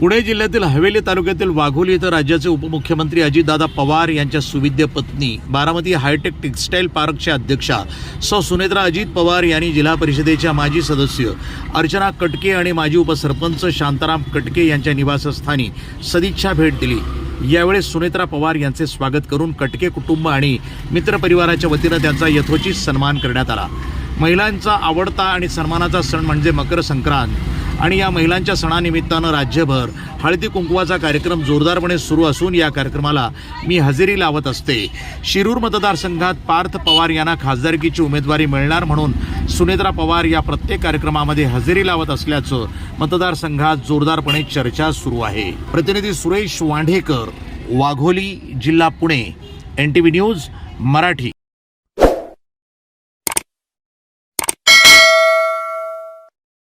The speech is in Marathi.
पुणे जिल्ह्यातील हवेली तालुक्यातील वाघोली इथं राज्याचे उपमुख्यमंत्री अजितदादा पवार यांच्या सुविद्य पत्नी बारामती हायटेक टेक्स्टाईल पार्कच्या अध्यक्षा सौ सुनेत्रा अजित पवार यांनी जिल्हा परिषदेच्या माजी सदस्य अर्चना कटके आणि माजी उपसरपंच शांताराम कटके यांच्या निवासस्थानी सदिच्छा भेट दिली. यावेळी सुनेत्रा पवार यांचे स्वागत करून कटके कुटुंब आणि मित्रपरिवाराच्या वतीनं त्यांचा यथोचित सन्मान करण्यात आला. महिलांचा आवडता आणि सन्मानाचा सण म्हणजे मकर संक्रांत. आणि या महिलांच्या सणानिमित्तानं राज्यभर हळदी कुंकवाचा कार्यक्रम जोरदारपणे सुरू असून या कार्यक्रमाला मी हजेरी लावत असते. शिरूर मतदारसंघात पार्थ पवार यांना खासदारकीची उमेदवारी मिळणार म्हणून सुनेत्रा पवार या प्रत्येक कार्यक्रमामध्ये हजेरी लावत असल्याचं मतदारसंघात जोरदारपणे चर्चा सुरू आहे. प्रतिनिधी सुरेश वांढेकर वाघोली जिल्हा Pune N T V news Marathi.